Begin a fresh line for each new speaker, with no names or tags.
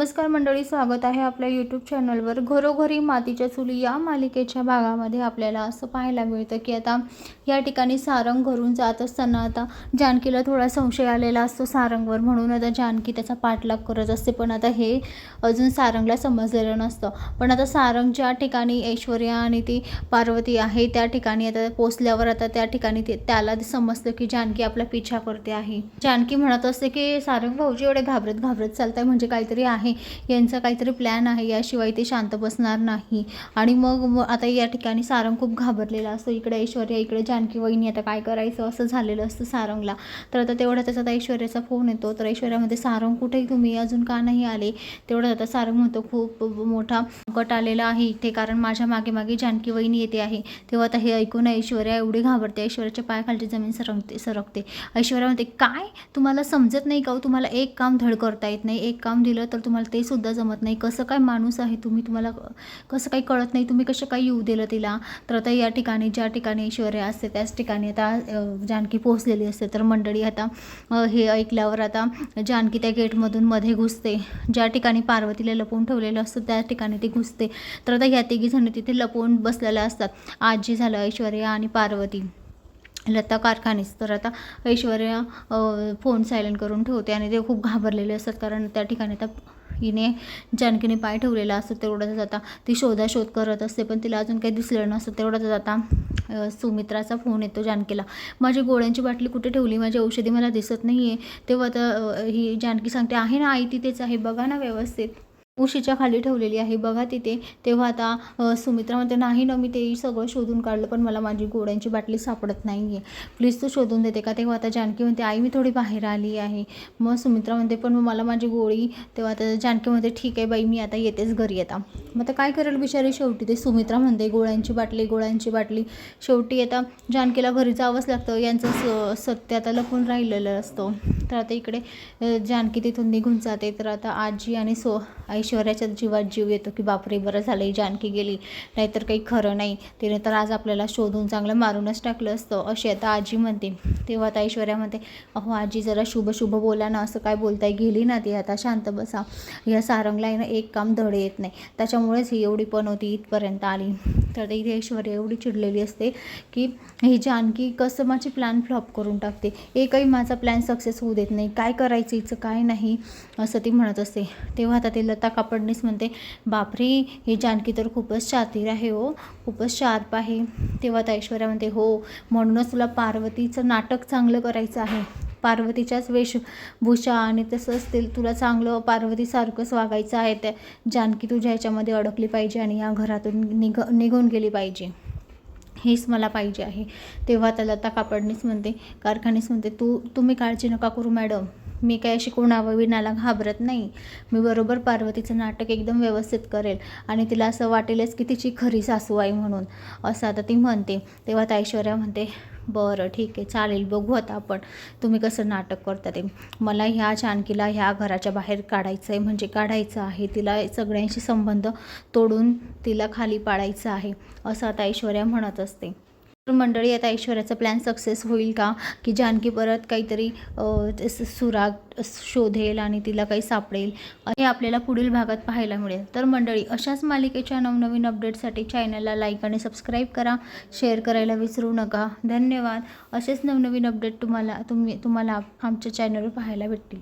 नमस्कार मंडळी स्वागत आहे आपल्या यूट्यूब चॅनलवर घरोघरी मातीच्या चुली या मालिकेच्या भागामध्ये आपल्याला असं पाहायला मिळतं की आता या ठिकाणी सारंग घरून जात असताना आता जानकीला थोडा संशय आलेला असतो सारंगवर. म्हणून आता जानकी त्याचा पाठलाग करत असते. पण आता हे अजून सारंगला समजलेलं नसतं. पण आता सारंग ज्या ठिकाणी ऐश्वर्या आणि ती पार्वती आहे त्या ठिकाणी आता पोचल्यावर आता त्या ठिकाणी ते त्याला समजतं की जानकी आपला पिछा करते आहे. जानकी म्हणत असते की सारंग भाऊजी एवढे घाबरत घाबरत चालताय म्हणजे काहीतरी आहे यांचा काहीतरी प्लॅन आहे. याशिवाय ते शांत बसणार नाही. आणि मग आता या ठिकाणी सारंग खूप घाबरलेला असतो. इकडे ऐश्वर्या इकडे जानकी वहिनी आता काय करायचं? असं झालेलं असतं सारंगला. तर आता तेवढ्या त्याचा आता ऐश्वर्याचा फोन येतो. तर ऐश्वर्यामध्ये सारंग कुठेही तुम्ही? अजून का नाही आले? तेवढं आता सारंग म्हणतो खूप मोठा गट आलेला आहे इथे. कारण माझ्या मागे मागे जानकी वहिनी येते आहे. तेव्हा आता हे ऐकून ऐश्वर्या एवढी घाबरते. ऐश्वर्याच्या पायाखालची जमीन सरंगते सरकते. ऐश्वर्या म्हणते काय? तुम्हाला समजत नाही का हो? तुम्हाला एक काम धड करता येत नाही. एक काम दिलं तर तुम्हाला ते सुद्धा जमत नाही. कसं काय माणूस आहे तुम्ही? तुम्हाला कसं काही कळत नाही. तुम्ही कसं काय येऊ दिलं तिला? तर आता या ठिकाणी ज्या ठिकाणी ऐश्वर्या असते त्याच ठिकाणी आता जानकी पोहोचलेली असते. तर मंडळी आता हे ऐकल्यावर आता जानकी त्या गेटमधून मध्ये घुसते. ज्या ठिकाणी पार्वतीला लपवून ठेवलेलं असतं त्या ठिकाणी ती घुसते. तर आता ह्या तिघी जण तिथे लपवून बसलेल्या असतात. आजी झालं ऐश्वर्या आणि पार्वती. लता कारखानेच तर आता ऐश्वर्या फोन सायलेंट करून ठेवते आणि ते खूप घाबरलेले असतात. कारण त्या ठिकाणी आता हिने जानकीने पाय ठेवलेला असतो तेवढंच आता ती शोधाशोध करत असते पण तिला अजून काही दिसलेलं नसतं तेवढा आता सुमित्राचा फोन येतो जानकीला. माझी गोळ्यांची बाटली कुठे ठेवली? माझी औषधी मला दिसत नाही आहे तेव्हा आता ही जानकी सांगते आहे ना आई तिथेच आहे बघा ना व्यवस्थित. उशीच्या खाली ठेवलेली आहे. बघा तिथे. तेव्हा आता सुमित्रा म्हणते नाही ना मी ते सगळं शोधून काढलं पण मला माझी गोळ्यांची बाटली सापडत नाही आहे प्लीज तू शोधून देते का? तेव्हा आता जानकी म्हणते आई मी थोडी बाहेर आली आहे. मग सुमित्रा म्हणते पण मग मला माझी गोळी तेव्हा आता जानकी म्हणते ठीक आहे बाई मी आता येतेच घरी येता मग आता काय करेल बिचारी शेवटी? ते सुमित्रा म्हणते गोळ्यांची बाटली गोळ्यांची बाटली. शेवटी आता जानकीला घरी जावंच लागतं. यांचं स सत्य आता लपून राहिलेलं असतं. तर आता इकडे जानकी तिथून निघून जाते. तर आता आजी आणि सो आई ऐश्वर्याच्या जीवात जीव येतो की बापरे बरं झालं ही जानकी गेली. नाहीतर काही खरं नाही. तिने तर आज आपल्याला शोधून चांगलं मारूनच टाकलं असतं अशी आता आजी म्हणते. तेव्हा आता ऐश्वर्या म्हणते अहो आजी जरा शुभ शुभ बोला ना असं काय बोलताय? गेली ना ती आता शांत बसा. या सारंगला आहे ना एक काम धड येत नाही. त्याच्यामुळेच ही एवढी पण होती इथपर्यंत आली. तर इथे ऐश्वर्या एवढी चिडलेली असते की ही जानकी कसं माझी प्लॅन फ्लॉप करून टाकते? एकही माझा प्लॅन सक्सेस होऊ देत नाही. काय करायचं हिचं? काय नाही? असं ती म्हणत असते. तेव्हा आता ते लता फडणीस म्हणते बापरे ही जानकी तर खूपच शातीर आहे हो खूपच शार्प आहे. तेव्हा तर ऐश्वर्या म्हणते हो म्हणूनच तुला पार्वतीचं नाटक चांगलं करायचं आहे. पार्वतीच्याच वेशभूषा आणि तसंच ते तुला चांगलं पार्वतीसारखंच वागायचं आहे. त्या जानकी तुझ्या ह्याच्यामध्ये अडकली पाहिजे आणि या घरातून निघ निघून गेली पाहिजे. हेच मला पाहिजे आहे. तेव्हा त्याला लता कापडनीच म्हणते कारखानीच म्हणते तू तुम्ही काळजी नका करू मॅडम. मी काही अशी कोणावर विणाला घाबरत नाही. मी बरोबर पार्वतीचं नाटक एकदम व्यवस्थित करेल आणि तिला असं वाटेलच की तिची खरी सासू आहे म्हणून. असं आता ती म्हणते. तेव्हा तर ऐश्वर्या म्हणते बरं ठीक आहे चालेल बघू आता आपण. तुम्ही कसं नाटक करता ते. मला ह्या जानकीला ह्या घराच्या बाहेर काढायचं आहे म्हणजे काढायचं आहे. तिला सगळ्यांशी संबंध तोडून तिला खाली पाडायचं आहे. असं आता ऐश्वर्या म्हणत असते. तर मंडळी आता ऐश्वर्याचा प्लॅन सक्सेस होईल का? की जानकी परत काहीतरी सुराग शोधेल आणि तिला काही सापडेल हे आपल्याला पुढील भागात पाहायला मिळेल. तर मंडळी अशाच मालिकेच्या नवनवीन अपडेटसाठी चॅनलला लाईक आणि सबस्क्राईब करा. शेअर करायला विसरू नका. धन्यवाद. असेच नवनवीन अपडेट तुम्हाला तुम्ही तुम्हाला आमच्या चॅनलवर पाहायला भेटतील.